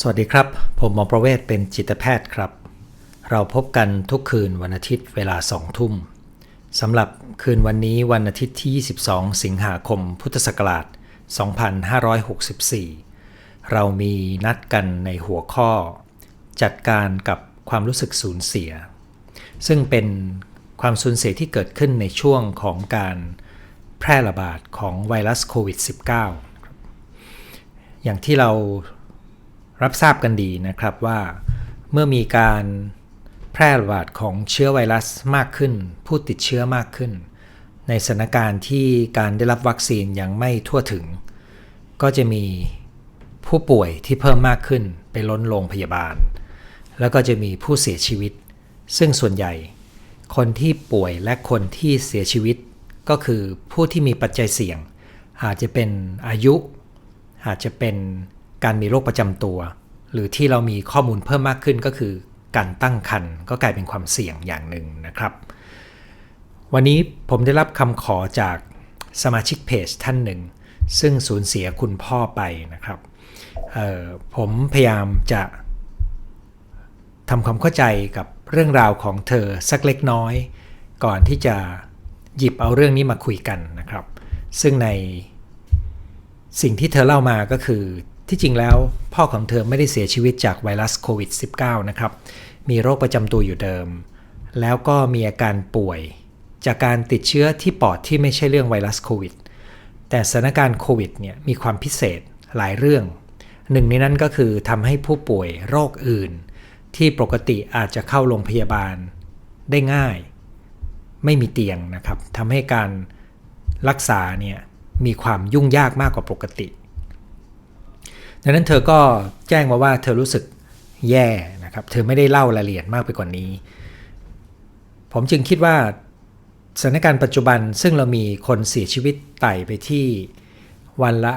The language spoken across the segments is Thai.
สวัสดีครับ ผมหมอประเวศเป็นจิตแพทย์ครับ เราพบกันทุกคืนวันอาทิตย์เวลาสองทุ่มสำหรับคืนวันนี้วันอาทิตย์ที่ 22 สิงหาคม พุทธศักราช 2564 เรามีนัดกันในหัวข้อ จัดการกับความรู้สึกสูญเสีย ซึ่งเป็นความสูญเสียที่เกิดขึ้นในช่วงของการแพร่ระบาดของไวรัสโควิด -19 อย่างที่เรา รับทราบกันดีนะครับว่า เมื่อมีการแพร่ระบาดของเชื้อไวรัสมากขึ้น ผู้ติดเชื้อมากขึ้น ในสถานการณ์ที่การได้รับวัคซีนยังไม่ทั่วถึง ก็จะมีผู้ป่วยที่เพิ่มมากขึ้นไปล้นโรงพยาบาล แล้วก็จะมีผู้เสียชีวิต ซึ่งส่วนใหญ่ คนที่ป่วยและคนที่เสียชีวิต ก็คือผู้ที่มีปัจจัยเสี่ยง อาจจะเป็นอายุ อาจจะเป็น การมีโรคประจำตัว หรือที่เรามีข้อมูลเพิ่มมากขึ้นก็คือ การตั้งครรภ์ก็กลายเป็นความเสี่ยงอย่างหนึ่งนะครับ วันนี้ผมได้รับคำขอจากสมาชิกเพจท่านหนึ่ง ซึ่งสูญเสียคุณพ่อไปนะครับผมพยายามจะทำความเข้าใจกับเรื่องราวของเธอสักเล็กน้อย ก่อนที่จะหยิบเอาเรื่องนี้มาคุยกันนะครับ ซึ่งในสิ่งที่เธอเล่ามาก็คือ ที่จริงแล้วพ่อของเธอไม่ได้เสียชีวิตจากไวรัสโควิด -19 นะครับ มีโรคประจำตัวอยู่เดิม แล้วก็มีอาการป่วย จากการติดเชื้อที่ปอดที่ไม่ใช่เรื่องไวรัสโควิด แต่สถานการณ์โควิดเนี่ยมีความพิเศษหลายเรื่อง หนึ่งในนั้นก็คือทำให้ผู้ป่วยโรคอื่น ที่ปกติอาจจะเข้าโรงพยาบาล ได้ง่าย ไม่มีเตียงนะครับทำให้การรักษาเนี่ยมีความยุ่งยากมากกว่าปกติ ดังนั้นเธอก็แจ้งมาว่าเธอรู้สึกแย่นะครับ เธอไม่ได้เล่ารายละเอียดมากไปกว่านนี้ ผมจึงคิดว่าสถานการณ์ปัจจุบันซึ่งเรามีคนเสียชีวิตไต่ไปที่วันละ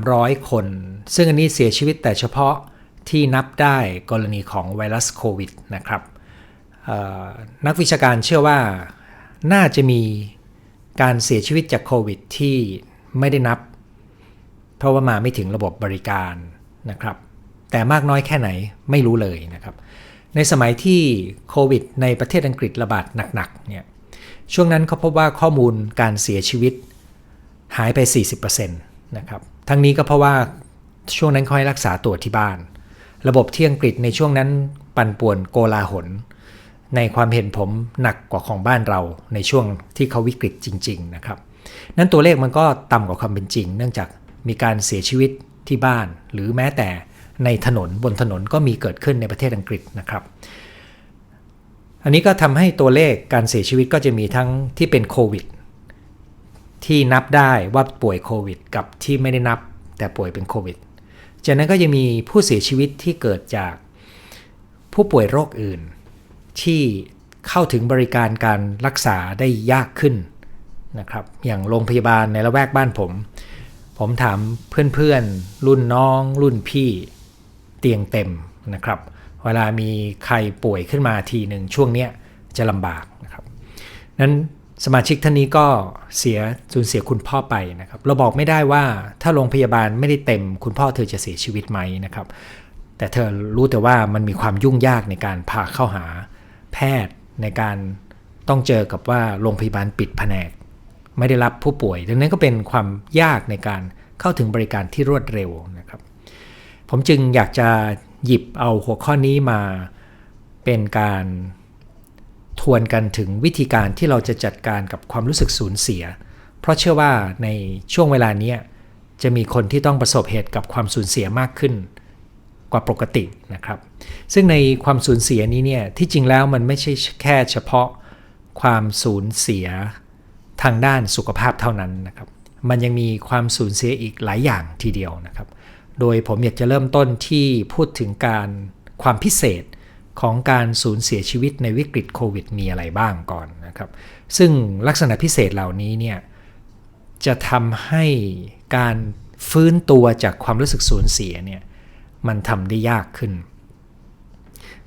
300 คน ซึ่งอันนี้เสียชีวิตแต่เฉพาะที่นับได้กรณีของไวรัสโควิดนะครับนักวิชาการเชื่อว่าน่าจะมีการเสียชีวิตจากโควิดที่ไม่ได้นับ เพราะว่ามาไม่ถึงระบบบริการ นะครับ แต่มากน้อยแค่ไหนไม่รู้เลยนะครับ ในสมัยที่โควิด ในประเทศอังกฤษระบาดหนักๆเนี่ยช่วงนั้นเขาพบว่าข้อมูลการเสียชีวิตหายไป 40%นะครับ ทั้งนี้ก็เพราะว่าช่วงนั้นเขาให้รักษาตัวที่บ้าน ระบบที่อังกฤษในช่วงนั้นปั่นป่วนโกลาหล ในความเห็นผมหนักกว่าของบ้านเราในช่วงที่เขาวิกฤตจริง ๆ นะครับ นั้นตัวเลขมันก็ต่ำกว่าความเป็นจริง เนื่องจากมีการเสียชีวิต ที่บ้าน หรือแม้แต่ในถนนบนถนนก็มีเกิดขึ้นในประเทศอังกฤษนะครับ อันนี้ก็ทำให้ตัวเลขการเสียชีวิตก็จะมีทั้งที่เป็นโควิดที่นับได้ว่าป่วยโควิด กับที่ไม่ได้นับแต่ป่วยเป็นโควิด จากนั้นก็ยังมีผู้เสียชีวิตที่เกิดจากผู้ป่วยโรคอื่น ที่เข้าถึงบริการการรักษาได้ยากขึ้นนะครับ อย่างโรงพยาบาลในละแวกบ้านผม ผมถามเพื่อนๆ รุ่นน้อง รุ่นพี่เตียงเต็มนะครับ เวลามีใครป่วยขึ้นมาทีหนึ่งช่วงนี้จะลำบากนะครับนั้นสมาชิกท่านนี้ก็เสียสูญเสียคุณพ่อไปนะครับ เราบอกไม่ได้ว่าถ้าโรงพยาบาลไม่ได้เต็ม คุณพ่อเธอจะเสียชีวิตไหมนะครับ แต่เธอรู้แต่ว่ามันมีความยุ่งยากในการพาเข้าหาแพทย์ในการต้องเจอกับว่าโรงพยาบาลปิดแผนก ไม่ได้รับผู้ป่วย ดังนั้นก็เป็นความยากในการเข้าถึงบริการที่รวดเร็วนะครับ ผมจึงอยากจะหยิบเอาหัวข้อนี้มาเป็นการทวนกันถึงวิธีการที่เราจะจัดการกับความรู้สึกสูญเสีย เพราะเชื่อว่าในช่วงเวลานี้จะมีคนที่ต้องประสบเหตุกับความสูญเสียมากขึ้นกว่าปกตินะครับ ซึ่งในความสูญเสียนี้เนี่ยที่จริงแล้วมันไม่ใช่แค่เฉพาะความสูญเสีย ทางด้านสุขภาพเท่านั้นนะครับ มันยังมีความสูญเสียอีกหลายอย่างทีเดียวนะครับ โดยผมอยากจะเริ่มต้นที่พูดถึงการความพิเศษของการสูญเสียชีวิตในวิกฤตโควิดมีอะไรบ้างก่อนนะครับ ซึ่งลักษณะพิเศษเหล่านี้เนี่ยจะทำให้การฟื้นตัวจากความรู้สึกสูญเสียเนี่ยมันทำได้ยากขึ้น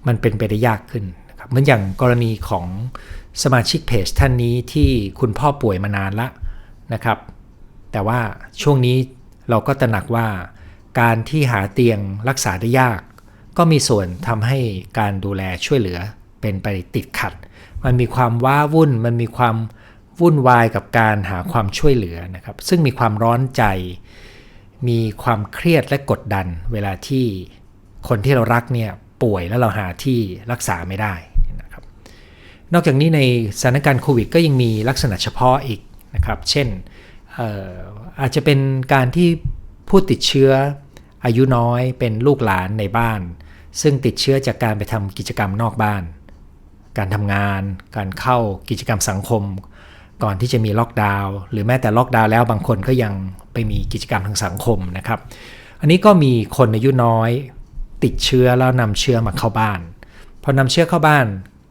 มันเป็นไปได้ยากขึ้นนะครับเหมือนอย่างกรณีของ สมาชิกเพจท่านนี้ที่คุณพ่อป่วยมานานละนะครับ แต่ว่าช่วงนี้เราก็ตระหนักว่า การที่หาเตียงรักษาได้ยาก ก็มีส่วนทำให้การดูแลช่วยเหลือเป็นไปติดขัด มันมีความว้าวุ่น มันมีความวุ่นวายกับการหาความช่วยเหลือนะครับ ซึ่งมีความร้อนใจ มีความเครียดและกดดัน เวลาที่คนที่เรารักเนี่ยป่วยแล้วเราหาที่รักษาไม่ได้ นอกจากนี้ในสถานการณ์โควิดก็ยังมีลักษณะเฉพาะอีกนะครับ เช่นอาจจะเป็นการที่ผู้ติดเชื้ออายุน้อยเป็นลูกหลานในบ้าน ซึ่งติดเชื้อจากการไปทำกิจกรรมนอกบ้าน การทำงาน การเข้ากิจกรรมสังคม ก่อนที่จะมีล็อกดาวน์หรือแม้แต่ล็อกดาวน์แล้วบางคนก็ยังไปมีกิจกรรมทางสังคมนะครับ อันนี้ก็มีคนอายุน้อย ติดเชื้อแล้วนำเชื้อมาเข้าบ้านพอนำเชื้อเข้าบ้าน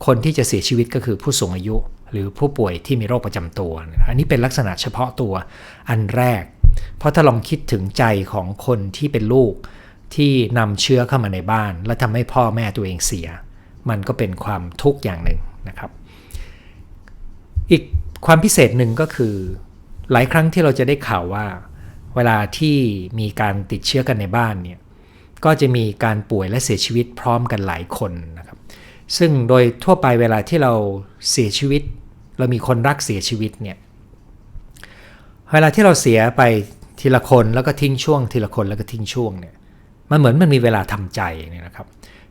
คนที่จะเสียชีวิตก็คือผู้สูงอายุ หรือผู้ป่วยที่มีโรคประจำตัว อันนี้เป็นลักษณะเฉพาะตัวอันแรก เพราะถ้าลองคิดถึงใจของคนที่เป็นลูกที่นำเชื้อเข้ามาในบ้าน และทำให้พ่อแม่ตัวเองเสีย มันก็เป็นความทุกข์อย่างหนึ่งนะครับ อีกความพิเศษหนึ่งก็คือ หลายครั้งที่เราจะได้ข่าวว่า เวลาที่มีการติดเชื้อกันในบ้านเนี่ยก็จะมีการป่วยและเสียชีวิตพร้อมกันหลายคนนะครับ ซึ่งโดยทั่วไปเวลาที่เราเสียชีวิต เรามีคนรักเสียชีวิตเนี่ยเวลาที่เราเสียไปทีละคนแล้วก็ทิ้งช่วง ทีละคนแล้วก็ทิ้งช่วงเนี่ยมันเหมือนมันมีเวลาทำใจเนี่ยนะครับ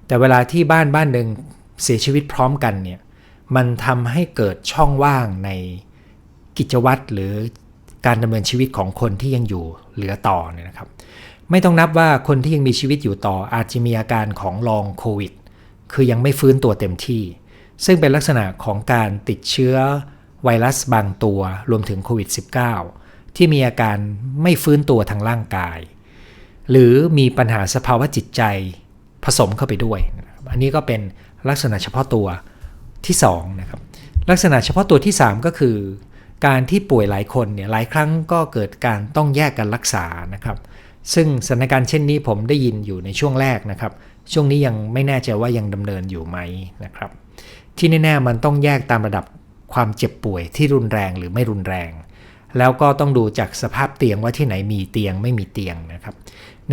แต่เวลาที่บ้านบ้านหนึ่งเสียชีวิตพร้อมกันเนี่ยมันทำให้เกิดช่องว่างในกิจวัตรหรือการดำเนินชีวิตของคนที่ยังอยู่เหลือต่อเนี่ยนะครับ ไม่ต้องนับว่าคนที่ยังมีชีวิตอยู่ต่ออาจจะมีอาการของลองโควิด คือยังไม่ฟื้นตัวเต็มที่ ซึ่งเป็นลักษณะของการติดเชื้อไวรัสบางตัวรวมถึงโควิด -19 ที่มีอาการไม่ฟื้นตัวทางร่างกาย หรือมีปัญหาสภาวะจิตใจผสมเข้าไปด้วย อันนี้ก็เป็นลักษณะเฉพาะตัวที่2นะครับลักษณะเฉพาะตัวที่ 3 ก็คือ การที่ป่วยหลายคนเนี่ยหลายครั้งก็เกิดการต้องแยกกันรักษานะครับ ซึ่งสถานการณ์เช่นนี้ผมได้ยินอยู่ในช่วงแรกนะครับ ช่วงนี้ยังไม่แน่ใจว่ายังดำเนินอยู่ไหมนะครับ ที่แน่ๆมันต้องแยกตามระดับความเจ็บป่วยที่รุนแรงหรือไม่รุนแรง แล้วก็ต้องดูจากสภาพเตียงว่าที่ไหนมีเตียงไม่มีเตียงนะครับ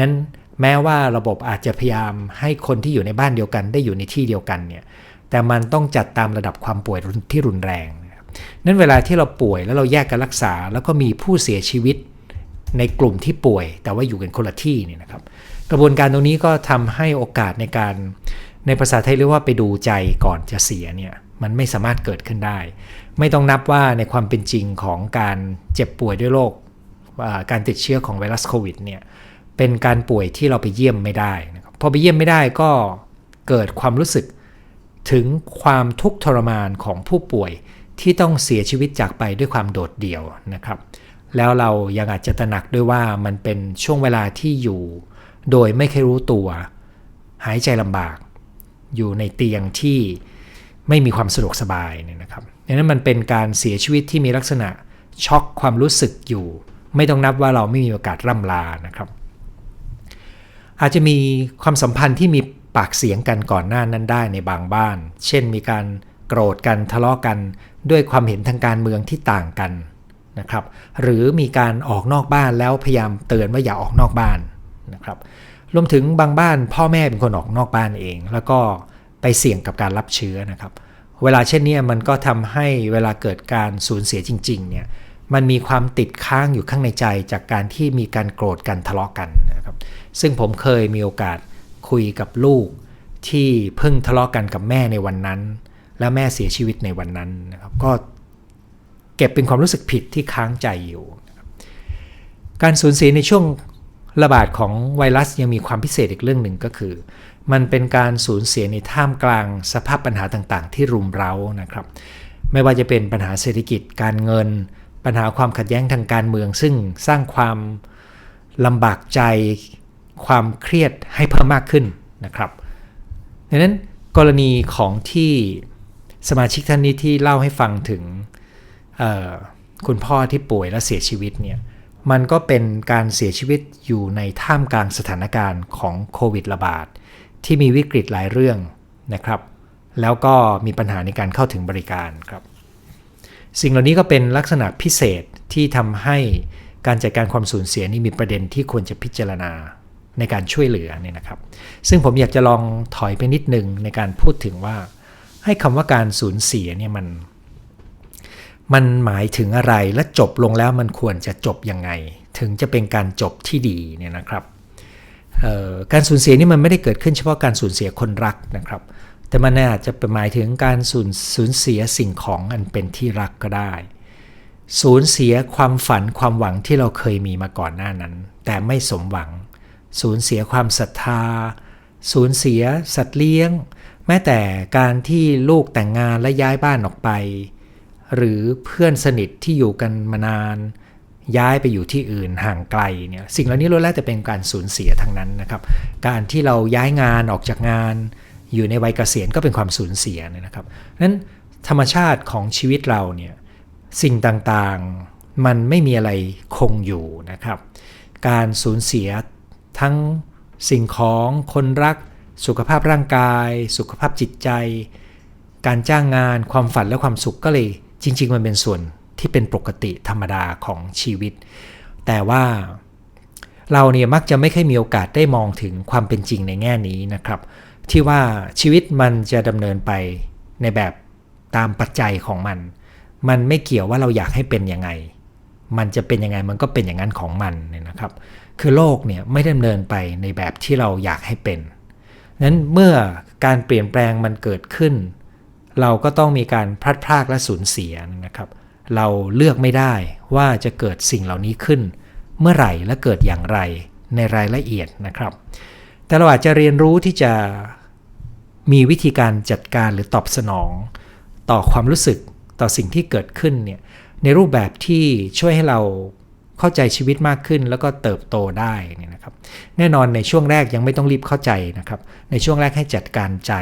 นั้นแม้ว่าระบบอาจจะพยายามให้คนที่อยู่ในบ้านเดียวกัน ได้อยู่ในที่เดียวกันเนี่ยแต่มันต้องจัดตามระดับความป่วยที่รุนแรงนั้นเวลาที่เราป่วยแล้วเราแยกกันรักษา แล้วก็มีผู้เสียชีวิตในกลุ่มที่ป่วย แต่ว่าอยู่กันคนละที่นี่นะครับ กระบวนการตรงนี้ก็ทำให้โอกาสในการ ในภาษาไทยเรียกว่าไปดูใจก่อนจะเสียเนี่ยมันไม่สามารถเกิดขึ้นได้ ไม่ต้องนับว่าในความเป็นจริงของการเจ็บป่วยด้วยโรคการติดเชื้อของไวรัสโควิดเนี่ยเป็นการป่วยที่เราไปเยี่ยมไม่ได้นะครับพอไปเยี่ยมไม่ได้ก็เกิดความรู้สึกถึงความทุกข์ทรมานของผู้ป่วยที่ต้องเสียชีวิตจากไปด้วยความโดดเดี่ยวนะครับ แล้วเรายังอาจจะตระหนักด้วยว่ามันเป็นช่วงเวลาที่อยู่ โดยไม่เคยรู้ตัว หายใจลำบาก อยู่ในเตียงที่ไม่มีความสะดวกสบายเนี่ยนะครับดังนั้นมันเป็นการเสียชีวิตที่มีลักษณะช็อกความรู้สึกอยู่ ไม่ต้องนับว่าเราไม่มีโอกาสร่ำลานะครับ อาจจะมีความสัมพันธ์ที่มีปากเสียงกันก่อนหน้านั้นได้ในบางบ้าน เช่นมีการโกรธกันทะเลาะกันด้วยความเห็นทางการเมืองที่ต่างกันนะครับ หรือมีการออกนอกบ้านแล้วพยายามเตือนว่าอย่าออกนอกบ้าน นะครับรวมถึงบางบ้านพ่อแม่เป็นคนออกนอกบ้านเอง แล้วก็ไปเสี่ยงกับการรับเชื้อนะครับ เวลาเช่นนี้มันก็ทำให้เวลาเกิดการสูญเสียจริง ๆ เนี่ยมันมีความติดค้างอยู่ข้างในใจจากการที่มีการโกรธกันทะเลาะกันนะครับ ซึ่งผมเคยมีโอกาสคุยกับลูกที่เพิ่งทะเลาะกันกับแม่ในวันนั้น แล้วแม่เสียชีวิตในวันนั้นนะครับ ก็เก็บเป็นความรู้สึกผิดที่ค้างใจอยู่ การสูญเสียในช่วง ระบาดของไวรัสยังมีความพิเศษอีกเรื่องหนึ่งก็คือ มันเป็นการสูญเสียในท่ามกลางสภาพปัญหาต่างๆ ที่รุมเร้านะครับ ไม่ว่าจะเป็นปัญหาเศรษฐกิจการเงิน ปัญหาความขัดแย้งทางการเมือง ซึ่งสร้างความลำบากใจความเครียดให้เพิ่มมากขึ้นนะครับดังนั้นกรณีของที่สมาชิกท่านนี้ที่เล่าให้ฟังถึงคุณพ่อที่ป่วยและเสียชีวิตเนี่ย มันก็เป็นการเสียชีวิตอยู่ในท่ามกลางสถานการณ์ของโควิดระบาดที่มีวิกฤตหลายเรื่องนะครับ แล้วก็มีปัญหาในการเข้าถึงบริการครับ สิ่งเหล่านี้ก็เป็นลักษณะพิเศษที่ทำให้การจัดการความสูญเสียนี่มีประเด็นที่ควรจะพิจารณาในการช่วยเหลือเนี่ยนะครับ ซึ่งผมอยากจะลองถอยไปนิดนึงในการพูดถึงว่า ให้คำว่าการสูญเสียเนี่ยมัน มันหมายถึงอะไรและจบลงแล้วมันควรจะจบยังไง ถึงจะเป็นการจบที่ดีเนี่ยนะครับการสูญเสียนี่มันไม่ได้เกิดขึ้นเฉพาะการสูญเสียคนรักนะครับ แต่มันอาจจะเป็นหมายถึงการสูญสูญเสียสิ่งของอันเป็นที่รักก็ได้ สูญเสียความฝันความหวังที่เราเคยมีมาก่อนหน้านั้น แต่ไม่สมหวัง สูญเสียความศรัทธา สูญเสียสัตว์เลี้ยง แม้แต่การที่ลูกแต่งงานและย้ายบ้านออกไป หรือเพื่อนสนิทที่อยู่กันมานาน ย้ายไปอยู่ที่อื่นห่างไกลเนี่ยสิ่งเหล่านี้ล้วนแล้วจะเป็นการสูญเสียทั้งนั้นนะครับ การที่เราย้ายงานออกจากงาน อยู่ในวัยเกษียณก็เป็นความสูญเสียนะครับนั้นธรรมชาติของชีวิตเราเนี่ยสิ่งต่างๆมันไม่มีอะไรคงอยู่นะครับ การสูญเสียทั้งสิ่งของคนรัก สุขภาพร่างกาย สุขภาพจิตใจ การจ้างงานความฝันและความสุขก็เลย จริง ๆ มันเป็นส่วนที่เป็นปกติธรรมดาของชีวิต แต่ว่าเราเนี่ยมักจะไม่เคยมีโอกาสได้มองถึงความเป็นจริงในแง่นี้นะครับ ที่ว่าชีวิตมันจะดำเนินไปในแบบตามปัจจัยของมัน มันไม่เกี่ยวว่าเราอยากให้เป็นยังไง มันจะเป็นยังไงมันก็เป็นอย่างนั้นของมันเนี่ยนะครับ คือโลกเนี่ยไม่ดำเนินไปในแบบที่เราอยากให้เป็นนั้นเมื่อการเปลี่ยนแปลงมันเกิดขึ้น เราก็ต้องมีการพลัดพรากและสูญเสียนะครับ เราเลือกไม่ได้ว่าจะเกิดสิ่งเหล่านี้ขึ้น เมื่อไหร่และเกิดอย่างไรในรายละเอียดนะครับ แต่เราอาจจะเรียนรู้ที่จะมีวิธีการจัดการหรือตอบสนอง ต่อความรู้สึกต่อสิ่งที่เกิดขึ้นเนี่ยในรูปแบบที่ช่วยให้เราเข้าใจชีวิตมากขึ้นแล้วก็เติบโตได้นี่นะครับ แน่นอนในช่วงแรกยังไม่ต้องรีบเข้าใจนะครับ ในช่วงแรกให้จัดการใจ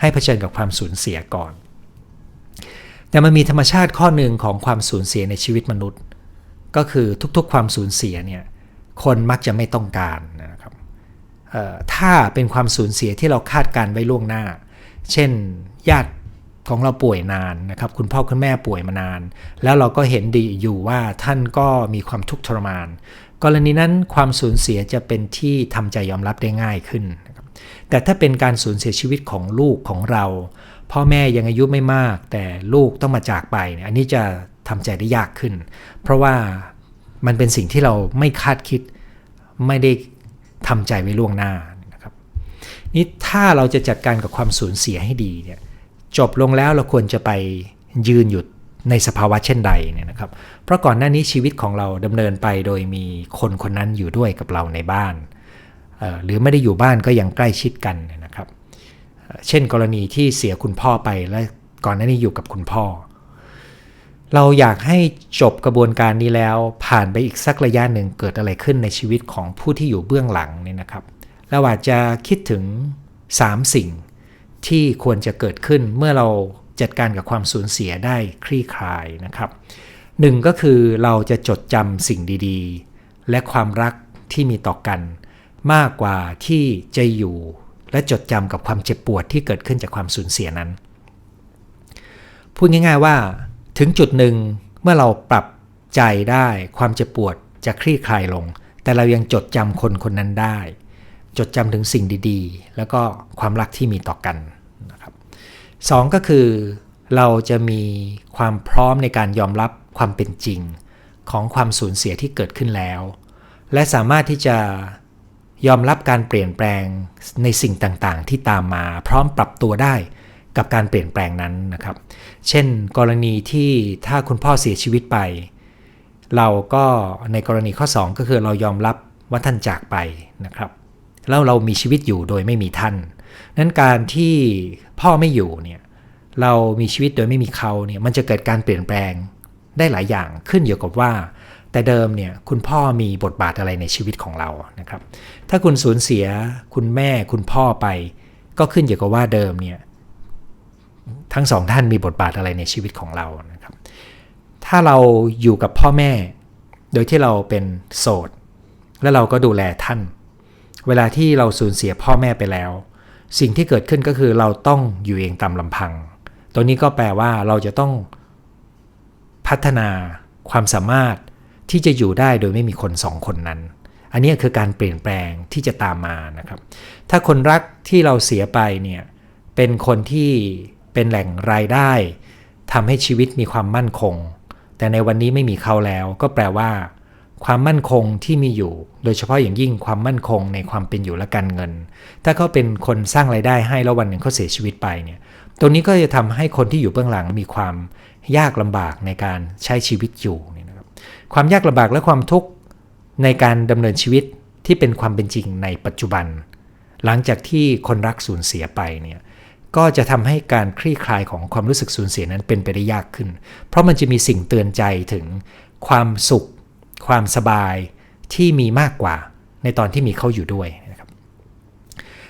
ให้เผชิญกับความสูญเสียก่อน แต่มันมีธรรมชาติข้อหนึ่งของความสูญเสียในชีวิตมนุษย์ ก็คือทุกๆความสูญเสียเนี่ยคนมักจะไม่ต้องการนะครับถ้าเป็นความสูญเสียที่เราคาดการไว้ล่วงหน้า เช่นญาติของเราป่วยนานนะครับคุณพ่อคุณแม่ป่วยมานาน แล้วเราก็เห็นดีอยู่ว่าท่านก็มีความทุกข์ทรมาน กรณีนั้นความสูญเสียจะเป็นที่ทำใจยอมรับได้ง่ายขึ้น แต่ถ้าเป็นการสูญเสียชีวิตของลูกของเรา พ่อแม่ยังอายุไม่มาก แต่ลูกต้องมาจากไปเนี่ยอันนี้จะทำใจได้ยากขึ้น เพราะว่ามันเป็นสิ่งที่เราไม่คาดคิดไม่ได้ทำใจไว้ล่วงหน้านะครับนี่ถ้าเราจะจัดการกับความสูญเสียให้ดีเนี่ยจบลงแล้วเราควรจะไปยืนหยุดในสภาวะเช่นใดเนี่ยนะครับ เพราะก่อนหน้านี้ชีวิตของเราดำเนินไปโดยมีคนคนนั้นอยู่ด้วยกับเราในบ้าน หรือไม่ได้อยู่บ้านก็ยังใกล้ชิดกันนะครับ เช่นกรณีที่เสียคุณพ่อไปและก่อนหน้านี้อยู่กับคุณพ่อ เราอยากให้จบกระบวนการนี้แล้วผ่านไปอีกสักระยะหนึ่งเกิดอะไรขึ้นในชีวิตของผู้ที่อยู่เบื้องหลังเนี่ยนะครับเราอาจจะคิดถึง 3 สิ่งที่ควรจะเกิดขึ้นเมื่อเราจัดการกับความสูญเสียได้คลี่คลายนะครับหนึ่งก็คือเราจะจดจำสิ่งดีๆ และความรักที่มีต่อกัน มากกว่าที่จะอยู่และจดจำกับความเจ็บปวดที่เกิดขึ้นจากความสูญเสียนั้น พูดง่าย ๆว่า ถึงจุดหนึ่งเมื่อเราปรับใจได้ความเจ็บปวดจะคลี่คลายลง แต่เรายังจดจำคนคนนั้นได้ จดจำถึงสิ่งดีๆ แล้วก็ความรักที่มีต่อกันนะครับสองก็คือเราจะมีความพร้อมในการยอมรับความเป็นจริง ของความสูญเสียที่เกิดขึ้นแล้ว และสามารถที่จะ ยอมรับการเปลี่ยนแปลงในสิ่งต่างๆ ที่ตามมาพร้อมปรับตัวได้กับการเปลี่ยนแปลงนั้นนะครับ เช่น กรณีที่ถ้าคุณพ่อเสียชีวิตไป เราก็ในกรณีข้อ 2 ก็คือเรายอมรับว่าท่านจากไปนะครับ แล้วเรามีชีวิตอยู่โดยไม่มีท่าน นั้นการที่พ่อไม่อยู่เนี่ยเรามีชีวิตโดยไม่มีเขาเนี่ยมันจะเกิดการเปลี่ยนแปลงได้หลายอย่างขึ้นอยู่กับว่า แต่เดิมเนี่ยคุณพ่อมีบทบาทอะไรในชีวิตของเรานะครับ ถ้าคุณสูญเสียคุณแม่คุณพ่อไป ก็ขึ้นอยู่กับว่าเดิมเนี่ยทั้งสองท่านมีบทบาทอะไรในชีวิตของเรานะครับ ถ้าเราอยู่กับพ่อแม่ โดยที่เราเป็นโสด แล้วเราก็ดูแลท่าน เวลาที่เราสูญเสียพ่อแม่ไปแล้ว สิ่งที่เกิดขึ้นก็คือเราต้องอยู่เองตามลำพัง ตัวนี้ก็แปลว่าเราจะต้องพัฒนาความสามารถ ที่จะอยู่ได้โดยไม่มีคนสองคนนั้น อันนี้คือการเปลี่ยนแปลงที่จะตามมานะครับ ถ้าคนรักที่เราเสียไปเนี่ยเป็นคนที่เป็นแหล่งรายได้ทำให้ชีวิตมีความมั่นคง แต่ในวันนี้ไม่มีเขาแล้ว ก็แปลว่า ความมั่นคงที่มีอยู่ โดยเฉพาะอย่างยิ่งความมั่นคงในความเป็นอยู่และการเงิน ถ้าเขาเป็นคนสร้างไรายได้ให้แล้ววันหนึ่งเขาเสียชีวิตไปเนี่ยตรงนี้ก็จะทำให้คนที่อยู่เบื้องหลังมีความยากลำบากในการใช้ชีวิตอยู่ ความยากลำบากและความทุกข์ในการดำเนินชีวิตที่เป็นความเป็นจริงในปัจจุบัน หลังจากที่คนรักสูญเสียไปเนี่ยก็จะทำให้การคลี่คลายของความรู้สึกสูญเสียนั้นเป็นไปได้ยากขึ้น เพราะมันจะมีสิ่งเตือนใจถึงความสุข ความสบายที่มีมากกว่าในตอนที่มีเขาอยู่ด้วยนะครับ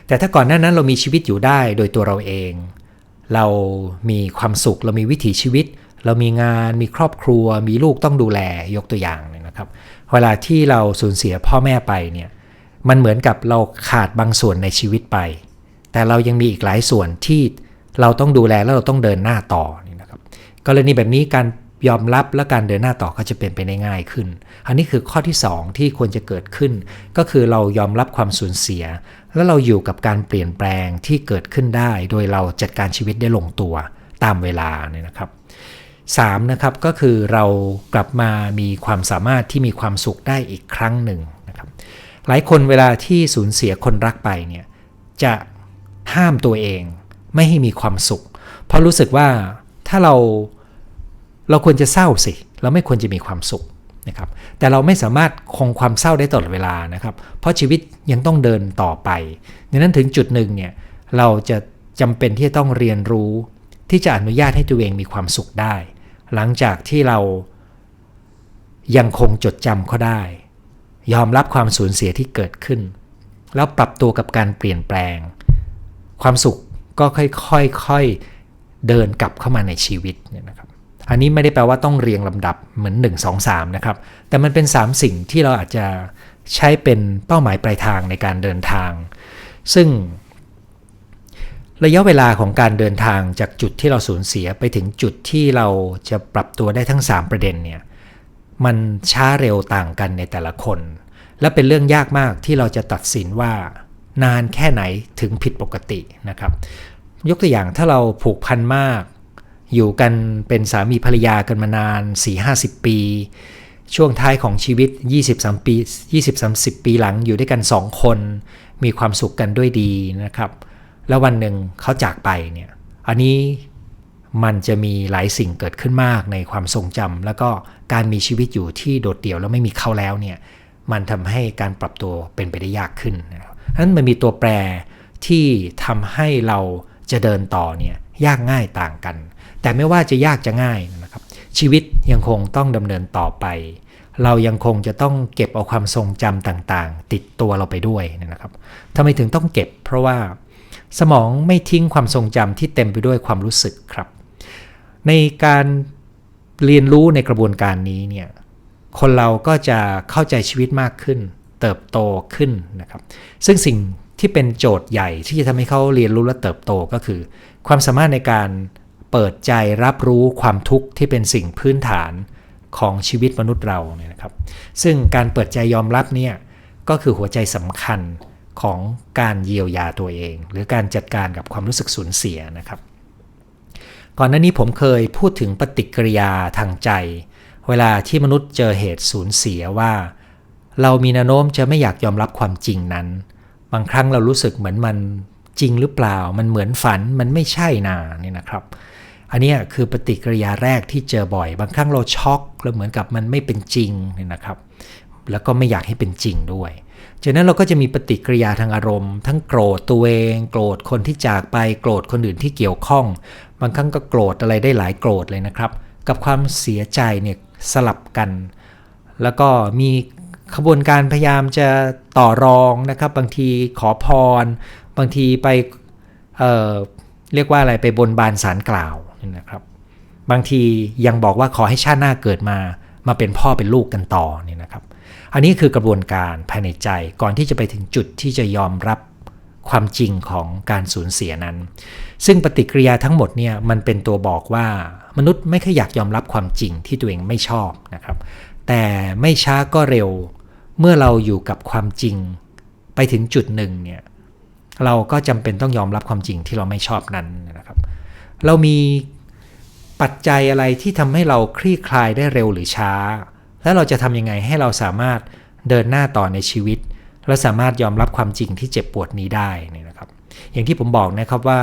แต่ถ้าก่อนหน้านั้นเรามีชีวิตอยู่ได้โดยตัวเราเอง เรามีความสุขเรามีวิถีชีวิต เรามีงานมีครอบครัว มีลูกต้องดูแลยกตัวอย่างนะครับ เวลาที่เราสูญเสียพ่อแม่ไปเนี่ยมันเหมือนกับเราขาดบางส่วนในชีวิตไป แต่เรายังมีอีกหลายส่วนที่เราต้องดูแลแล้วเราต้องเดินหน้าต่อนี่นะครับกรณีแบบนี้การยอมรับและการเดินหน้าต่อก็จะเป็นไปได้ง่ายขึ้น อันนี้คือข้อที่ 2 ที่ควรจะเกิดขึ้น ก็คือเรายอมรับความสูญเสีย แล้วเราอยู่กับการเปลี่ยนแปลงที่เกิดขึ้นได้ โดยเราจัดการชีวิตได้ลงตัวตามเวลาเนี่ยนะครับ 3นะครับก็คือเรากลับมามีความสามารถที่มีความสุขได้อีกครั้งหนึ่งนะครับหลายคนเวลาที่สูญเสียคนรักไปเนี่ยจะห้ามตัวเองไม่ให้มีความสุข เพราะรู้สึกว่าถ้าเราเราควรจะเศร้าสิ เราไม่ควรจะมีความสุขนะครับแต่เราไม่สามารถคงความเศร้าได้ตลอดเวลานะครับ เพราะชีวิตยังต้องเดินต่อไปดังนั้นถึงจุดหนึ่งเนี่ยเราจะจำเป็นที่จะต้องเรียนรู้ที่จะอนุญาตให้ตัวเองมีความสุขได้ หลังจากที่เรายังคงจดจำเขาได้ ยอมรับความสูญเสียที่เกิดขึ้น แล้วปรับตัวกับการเปลี่ยนแปลง ความสุขก็ค่อยๆเดินกลับเข้ามาในชีวิตเนี่ยนะครับอันนี้ไม่ได้แปลว่าต้องเรียงลำดับเหมือน 1 2 3 นะครับ แต่มันเป็น 3 สิ่งที่เราอาจจะใช้เป็นเป้าหมายปลายทางในการเดินทาง ซึ่ง ระยะเวลาของการเดินทางจากจุดที่เราสูญเสียไปถึงจุดที่เราจะปรับตัวได้ทั้ง 3 ประเด็นเนี่ยมันช้าเร็วต่างกันในแต่ละคน และเป็นเรื่องยากมากที่เราจะตัดสินว่านานแค่ไหนถึงผิดปกตินะครับ ยกตัวอย่างถ้าเราผูกพันมาก อยู่กันเป็นสามีภรรยากันมานาน 4-50 ปี ช่วงท้ายของชีวิต23ปี 20-30 ปีหลังอยู่ด้วยกัน 2 คน มีความสุขกันด้วยดีนะครับ แล้ววันหนึ่งเขาจากไปเนี่ยอันนี้มันจะมีหลายสิ่งเกิดขึ้นมากในความทรงจำแล้วก็การมีชีวิตอยู่ที่โดดเดี่ยวแล้วไม่มีเขาแล้วเนี่ยมันทำให้การปรับตัวเป็นไปได้ยากขึ้นนะครับนั้นมันมีตัวแปรที่ทำให้เราจะเดินต่อเนี่ยยากง่ายต่างกัน แต่ไม่ว่าจะยากจะง่ายนะครับ ชีวิตยังคงต้องดำเนินต่อไป เรายังคงจะต้องเก็บเอาความทรงจำต่างๆ ติดตัวเราไปด้วยนะครับทำไมถึงต้องเก็บ เพราะว่า สมองไม่ทิ้งความทรงจำที่เต็มไปด้วยความรู้สึกครับ ในการเรียนรู้ในกระบวนการนี้เนี่ยคนเราก็จะเข้าใจชีวิตมากขึ้น เติบโตขึ้นนะครับ ซึ่งสิ่งที่เป็นโจทย์ใหญ่ที่จะทำให้เขาเรียนรู้และเติบโตก็คือ ความสามารถในการเปิดใจรับรู้ความทุกข์ที่เป็นสิ่งพื้นฐานของชีวิตมนุษย์เราเนี่ยนะครับ ซึ่งการเปิดใจยอมรับเนี่ยก็คือหัวใจสำคัญ ของการเยียวยาตัวเอง หรือการจัดการกับความรู้สึกสูญเสียนะครับ ก่อนหน้านี้ผมเคยพูดถึงปฏิกิริยาทางใจ เวลาที่มนุษย์เจอเหตุสูญเสียว่า เรามีแนวโน้มจะไม่อยากยอมรับความจริงนั้น บางครั้งเรารู้สึกเหมือนมันจริงหรือเปล่า มันเหมือนฝันมันไม่ใช่นาเนี่ยนะครับ อันนี้คือปฏิกิริยาแรกที่เจอบ่อย บางครั้งเราช็อกแล้วเหมือนกับมันไม่เป็นจริงเนี่ยนะครับ แล้วก็ไม่อยากให้เป็นจริงด้วย จากนั้นเราก็จะมีปฏิกิริยาทางอารมณ์ ทั้งโกรธตัวเอง โกรธคนที่จากไปโกรธคนอื่นที่เกี่ยวข้อง บางครั้งก็โกรธอะไรได้หลายโกรธเลยนะครับ กับความเสียใจเนี่ยสลับกัน แล้วก็มีขบวนการพยายามจะต่อรองนะครับ บางทีขอพร บางทีไปเเรียกว่าอะไรไปบนบานสารกล่าวนะครับ บางทียังบอกว่าขอให้ชาติหน้าเกิดมา มาเป็นพ่อเป็นลูกกันต่อนี่นะครับ อันนี้คือกระบวนการภายในใจก่อนที่จะไปถึงจุดที่จะยอมรับความจริงของการสูญเสียนั้น ซึ่งปฏิกิริยาทั้งหมดเนี่ยมันเป็นตัวบอกว่ามนุษย์ไม่เคยอยากยอมรับความจริงที่ตัวเองไม่ชอบนะครับ แต่ไม่ช้าก็เร็ว เมื่อเราอยู่กับความจริง ไปถึงจุดหนึ่งเนี่ยเราก็จำเป็นต้องยอมรับความจริงที่เราไม่ชอบนั้นนะครับ เรามีปัจจัยอะไรที่ทำให้เราคลี่คลายได้เร็วหรือช้า และเราจะทำยังไงให้เราสามารถเดินหน้าต่อในชีวิต และสามารถยอมรับความจริงที่เจ็บปวดนี้ได้นี่นะครับ อย่างที่ผมบอกนะครับว่า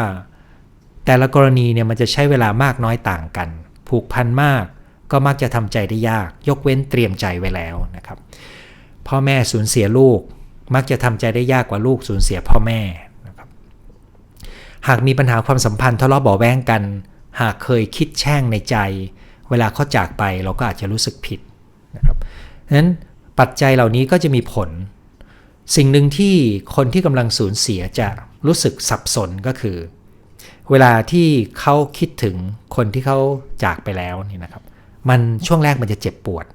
แต่ละกรณีเนี่ยมันจะใช้เวลามากน้อยต่างกัน ผูกพันมากก็มักจะทำใจได้ยาก ยกเว้นเตรียมใจไว้แล้วนะครับ พ่อแม่สูญเสียลูก มักจะทำใจได้ยากกว่าลูกสูญเสียพ่อแม่นะครับหากมีปัญหาความสัมพันธ์ทะเลาะเบาแวงกัน หากเคยคิดแช่งในใจ เวลาเขาจากไปเราก็อาจจะรู้สึกผิด นะครับดังนั้นปัจจัยเหล่านี้ก็จะมีผล สิ่งหนึ่งที่คนที่กำลังสูญเสียจะรู้สึกสับสนก็คือ เวลาที่เขาคิดถึงคนที่เขาจากไปแล้วนี่นะครับ มันช่วงแรกมันจะเจ็บปวด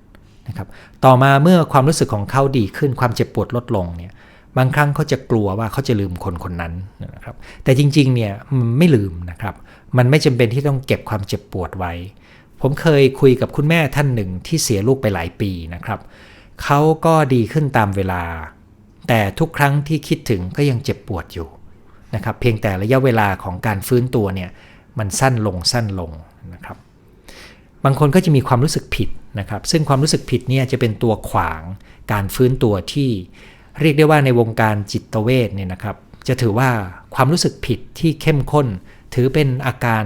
นะครับ ต่อมาเมื่อความรู้สึกของเขาดีขึ้นความเจ็บปวดลดลงเนี่ยบางครั้งเขาจะกลัวว่าเขาจะลืมคนคนนั้นนะครับ แต่จริงๆ เนี่ยมันไม่ลืมนะครับ มันไม่จำเป็นที่ต้องเก็บความเจ็บปวดไว้ ผมเคยคุยกับคุณแม่ท่านหนึ่งที่เสียลูกไปหลายปีนะครับ เขาก็ดีขึ้นตามเวลา แต่ทุกครั้งที่คิดถึงก็ยังเจ็บปวดอยู่นะครับ เพียงแต่ระยะเวลาของการฟื้นตัวเนี่ยมันสั้นลงสั้นลงนะครับ บางคนก็จะมีความรู้สึกผิดนะครับ ซึ่งความรู้สึกผิดเนี่ยจะเป็นตัวขวางการฟื้นตัวที่เรียกได้ว่าในวงการจิตเวชเนี่ยนะครับ จะถือว่าความรู้สึกผิดที่เข้มข้น ถือเป็นอาการ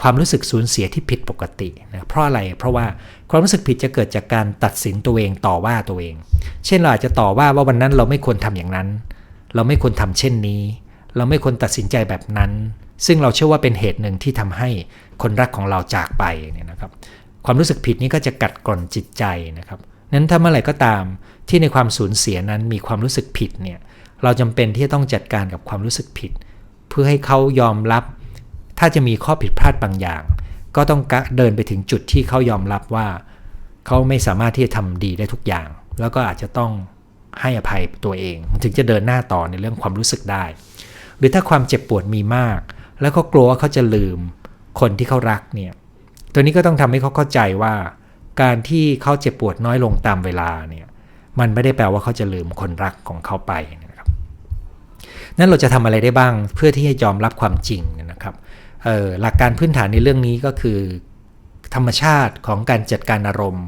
ความรู้สึกสูญเสียที่ผิดปกตินะเพราะอะไรเพราะว่าความรู้สึกผิดจะเกิดจากการตัดสินตัวเองต่อว่าตัวเอง เช่นเราอาจจะต่อว่าว่าวันนั้นเราไม่ควรทำอย่างนั้น เราไม่ควรทำเช่นนี้ เราไม่ควรตัดสินใจแบบนั้น ซึ่งเราเชื่อว่าเป็นเหตุหนึ่งที่ทำให้คนรักของเราจากไปเนี่ยนะครับ ความรู้สึกผิดนี้ก็จะกัดกร่อนจิตใจนะครับนั้นถ้าเมื่อไหร่ก็ตามที่ในความสูญเสียนั้นมีความรู้สึกผิดเนี่ยเราจำเป็นที่จะต้องจัดการกับความรู้สึกผิด เพื่อให้เขายอมรับ ถ้าจะมีข้อผิดพลาดบางอย่าง ก็ต้องเดินไปถึงจุดที่เขายอมรับว่า เขาไม่สามารถที่จะทำดีได้ทุกอย่าง แล้วก็อาจจะต้องให้อภัยตัวเอง ถึงจะเดินหน้าต่อในเรื่องความรู้สึกได้ หรือถ้าความเจ็บปวดมีมาก แล้วก็กลัวว่าเขาจะลืมคนที่เขารักเนี่ยตัวนี้ก็ต้องทำให้เขาเข้าใจว่า การที่เขาเจ็บปวดน้อยลงตามเวลาเนี่ยมันไม่ได้แปลว่าเขาจะลืมคนรักของเขาไปนะครับ นั้นเราจะทำอะไรได้บ้างเพื่อที่จะยอมรับความจริงนะครับ หลักการพื้นฐานในเรื่องนี้ก็คือ ธรรมชาติของการจัดการอารมณ์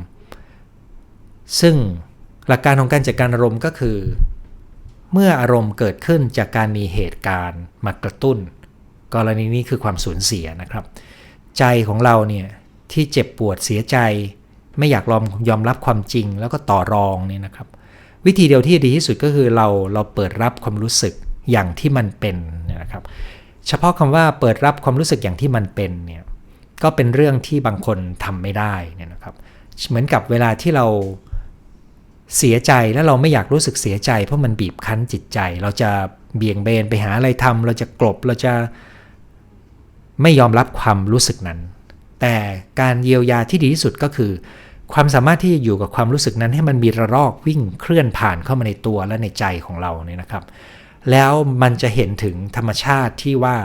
ซึ่งหลักการของการจัดการอารมณ์ก็คือ เมื่ออารมณ์เกิดขึ้นจากการมีเหตุการณ์มากระตุ้น กรณีนี้คือความสูญเสียนะครับ ใจของเราเนี่ยที่เจ็บปวดเสียใจ ไม่อยากยอมยอมรับความจริงแล้วก็ต่อรองเนี่ยนะครับ วิธีเดียวที่ดีที่สุดก็คือเราเราเปิดรับความรู้สึกอย่างที่มันเป็นนะครับ เฉพาะคำว่าเปิดรับความรู้สึกอย่างที่มันเป็นเนี่ยก็เป็นเรื่องที่บางคนทำไม่ได้เนี่ยนะครับเหมือนกับเวลาที่เราเสียใจแล้วเราไม่อยากรู้สึกเสียใจ เพราะมันบีบคั้นจิตใจ เราจะเบี่ยงเบนไปหาอะไรทำเราจะกลบเราจะไม่ยอมรับความรู้สึกนั้น แต่การเยียวยาที่ดีที่สุดก็คือ ความสามารถที่จะอยู่กับความรู้สึกนั้นให้มันมีระลอกวิ่งเคลื่อนผ่านเข้ามาในตัวและในใจของเราเนี่ยนะครับ แล้วมันจะเห็นถึงธรรมชาติที่ว่า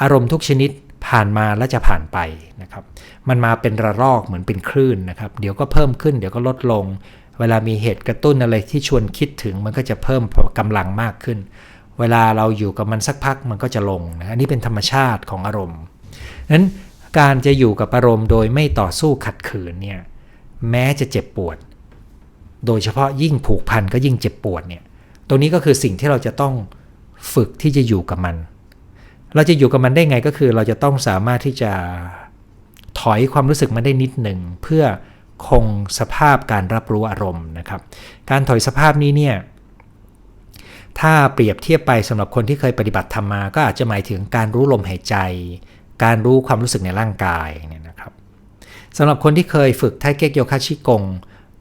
อารมณ์ทุกชนิดผ่านมาและจะผ่านไปนะครับ มันมาเป็นระลอกเหมือนเป็นคลื่นนะครับ เดี๋ยวก็เพิ่มขึ้น เดี๋ยวก็ลดลง เวลามีเหตุกระตุ้นอะไรที่ชวนคิดถึงมันก็จะเพิ่มกำลังมากขึ้น เวลาเราอยู่กับมันสักพักมันก็จะลงนะอันนี้เป็นธรรมชาติของอารมณ์นั้นการจะอยู่กับอารมณ์โดยไม่ต่อสู้ขัดขืนเนี่ยแม้จะเจ็บปวด โดยเฉพาะยิ่งผูกพันก็ยิ่งเจ็บปวดเนี่ยตรงนี้ก็คือสิ่งที่เราจะต้อง ฝึกที่จะอยู่กับมัน เราจะอยู่กับมันได้ไงก็คือเราจะต้องสามารถที่จะถอยความรู้สึกมันได้นิดหนึ่งเพื่อคงสภาพการรับรู้อารมณ์นะครับ การถอยสภาพนี้เนี่ยถ้าเปรียบเทียบไปสำหรับคนที่เคยปฏิบัติธรรมมาก็อาจจะหมายถึงการรู้ลมหายใจ การรู้ความรู้สึกในร่างกายเนี่ยนะครับสำหรับคนที่เคยฝึกไทเก๊กโยคะชิกง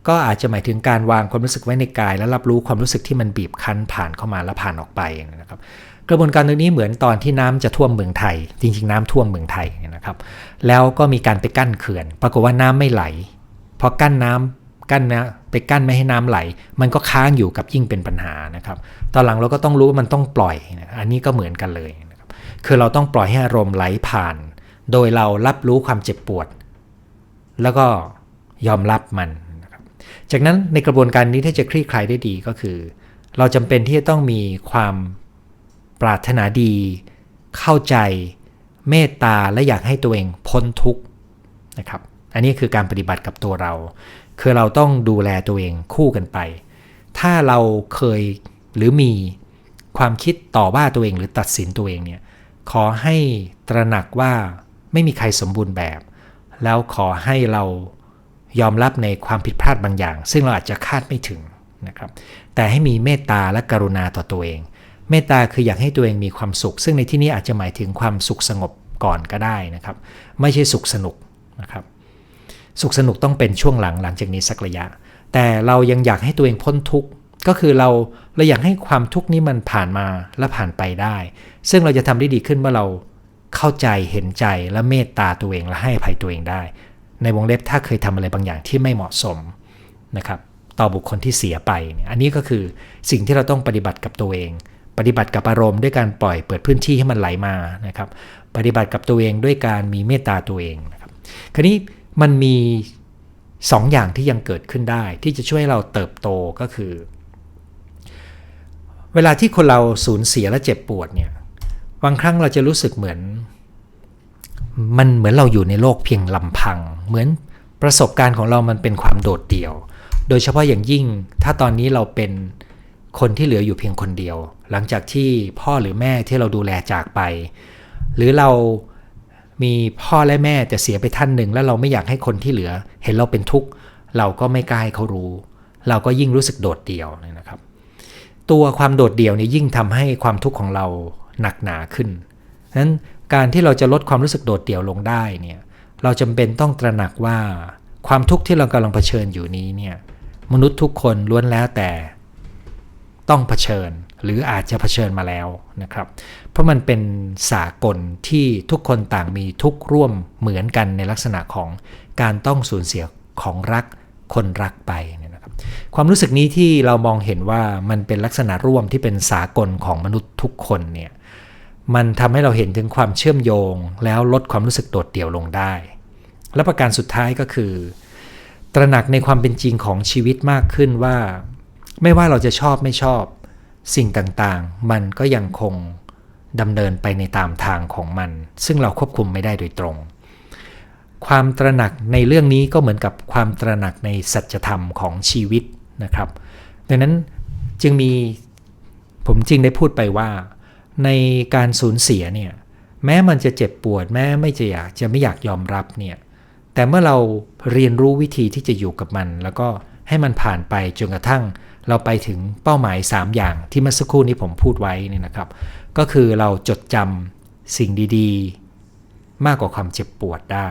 ก็อาจจะหมายถึงการวางความรู้สึกไว้ในกาย และรับรู้ความรู้สึกที่มันบีบคั้นผ่านเข้ามาแล้วผ่านออกไปนะครับ กระบวนการตรงนี้เหมือนตอนที่น้ำจะท่วมเมืองไทย จริง ๆ น้ำท่วมเมืองไทยนะครับ แล้วก็มีการไปกั้นเขื่อน ปรากฏว่าน้ำไม่ไหลพอกั้นน้ำกั้นนะไปกั้นไม่ให้น้ำไหล มันก็ค้างอยู่กับยิ่งเป็นปัญหานะครับ ตอนหลังเราก็ต้องรู้ว่ามันต้องปล่อยนะอันนี้ก็เหมือนกันเลยนะครับคือเราต้องปล่อยให้อารมณ์ไหลผ่าน โดยเรารับรู้ความเจ็บปวด แล้วก็ยอมรับมัน จากนั้นในกระบวนการนี้ที่จะคลี่คลายได้ดีก็คือ เราจำเป็นที่จะต้องมีความปรารถนาดี เข้าใจ เมตตาและอยากให้ตัวเองพ้นทุกข์นะครับ อันนี้คือการปฏิบัติกับตัวเรา คือเราต้องดูแลตัวเองคู่กันไป ถ้าเราเคยหรือมีความคิดต่อว่าตัวเองหรือตัดสินตัวเองเนี่ยขอให้ตระหนักว่าไม่มีใครสมบูรณ์แบบ แล้วขอให้เรา ยอมรับในความผิดพลาดบางอย่าง ซึ่งเราอาจจะคาดไม่ถึงนะครับ แต่ให้มีเมตตาและกรุณาต่อตัวเอง เมตตาคืออยากให้ตัวเองมีความสุข ซึ่งในที่นี้อาจจะหมายถึงความสุขสงบก่อนก็ได้นะครับ ไม่ใช่สุขสนุกนะครับ สุขสนุกต้องเป็นช่วงหลังหลังจากนี้สักระยะ แต่เรายังอยากให้ตัวเองพ้นทุกข์ก็คือเราเราอยากให้ความทุกข์นี้มันผ่านมาและผ่านไปได้ ซึ่งเราจะทำได้ดีขึ้นเมื่อเราเข้าใจเห็นใจและเมตตาตัวเองและให้อภัยตัวเองได้ ในวงเล็บถ้าเคยทำอะไรบางอย่างที่ไม่เหมาะสมนะครับต่อบุคคลที่เสียไป อันนี้ก็คือสิ่งที่เราต้องปฏิบัติกับตัวเอง ปฏิบัติกับอารมณ์ด้วยการปล่อยเปิดพื้นที่ให้มันไหลมานะครับ ปฏิบัติกับตัวเองด้วยการมีเมตตาตัวเองนะครับคราวนี้มันมีสองอย่างที่ยังเกิดขึ้นได้ที่จะช่วยให้เราเติบโตก็คือ เวลาที่คนเราสูญเสียและเจ็บปวดเนี่ยบางครั้งเราจะรู้สึกเหมือน มันเหมือนเราอยู่ในโลกเพียงลำพัง เหมือนประสบการณ์ของเรามันเป็นความโดดเดี่ยว โดยเฉพาะอย่างยิ่งถ้าตอนนี้เราเป็นคนที่เหลืออยู่เพียงคนเดียว หลังจากที่พ่อหรือแม่ที่เราดูแลจากไป หรือเรามีพ่อและแม่แต่เสียไปท่านหนึ่ง แล้วเราไม่อยากให้คนที่เหลือ เห็นเราเป็นทุกข์เราก็ไม่กล้าให้เขารู้ เราก็ยิ่งรู้สึกโดดเดี่ยวนะครับ ตัวความโดดเดี่ยวนี่ยิ่งทำให้ความทุกข์ของเราหนักหนาขึ้นนั้น การที่เราจะลดความรู้สึกโดดเดี่ยวลงได้เนี่ยเราจำเป็นต้องตระหนักว่าความทุกข์ที่เรากำลังเผชิญอยู่นี้เนี่ยมนุษย์ทุกคนล้วนแล้วแต่ ต้องเผชิญหรืออาจจะเผชิญมาแล้วนะครับ เพราะมันเป็นสากลที่ทุกคนต่างมีทุกข์ร่วมเหมือนกันในลักษณะของการต้องสูญเสียของรักคนรักไปเนี่ยนะครับ ความรู้สึกนี้ที่เรามองเห็นว่ามันเป็นลักษณะร่วมที่เป็นสากลของมนุษย์ทุกคนเนี่ย มันทำให้เราเห็นถึงความเชื่อมโยง แล้วลดความรู้สึกโดดเดี่ยวลงได้ และประการสุดท้ายก็คือ ตระหนักในความเป็นจริงของชีวิตมากขึ้นว่า ไม่ว่าเราจะชอบไม่ชอบ สิ่งต่างๆ มันก็ยังคงดำเนินไปในตามทางของมัน ซึ่งเราควบคุมไม่ได้โดยตรง ความตระหนักในเรื่องนี้ก็เหมือนกับความตระหนักในสัจธรรมของชีวิตนะครับ ดังนั้นจึงมีผมจริงได้พูดไปว่า ในการสูญเสียเนี่ยแม้มันจะเจ็บปวดแม้ไม่จะอยากจะไม่อยากยอมรับเนี่ยแต่เมื่อเราเรียนรู้วิธีที่จะอยู่กับมัน แล้วก็ให้มันผ่านไปจนกระทั่ง เราไปถึงเป้าหมาย 3 อย่างที่เมื่อสักครู่นี้ผมพูดไว้นี่นะครับ ก็คือเราจดจำสิ่งดีๆ มากกว่าความเจ็บปวดได้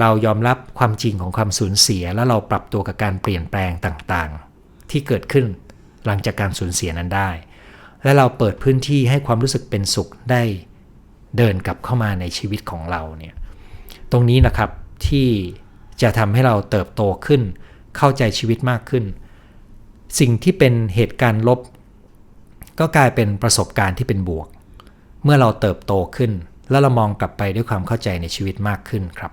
เรายอมรับความจริงของความสูญเสีย แล้วเราปรับตัวกับการเปลี่ยนแปลงต่างๆ ที่เกิดขึ้นหลังจากการสูญเสียนั้นได้ และเราเปิดพื้นที่ให้ความรู้สึกเป็นสุขได้เดินกลับเข้ามาในชีวิตของเราเนี่ยตรงนี้นะครับที่จะทำให้เราเติบโตขึ้น เข้าใจชีวิตมากขึ้น สิ่งที่เป็นเหตุการณ์ลบ ก็กลายเป็นประสบการณ์ที่เป็นบวก เมื่อเราเติบโตขึ้น แล้วเรามองกลับไปด้วยความเข้าใจในชีวิตมากขึ้นครับ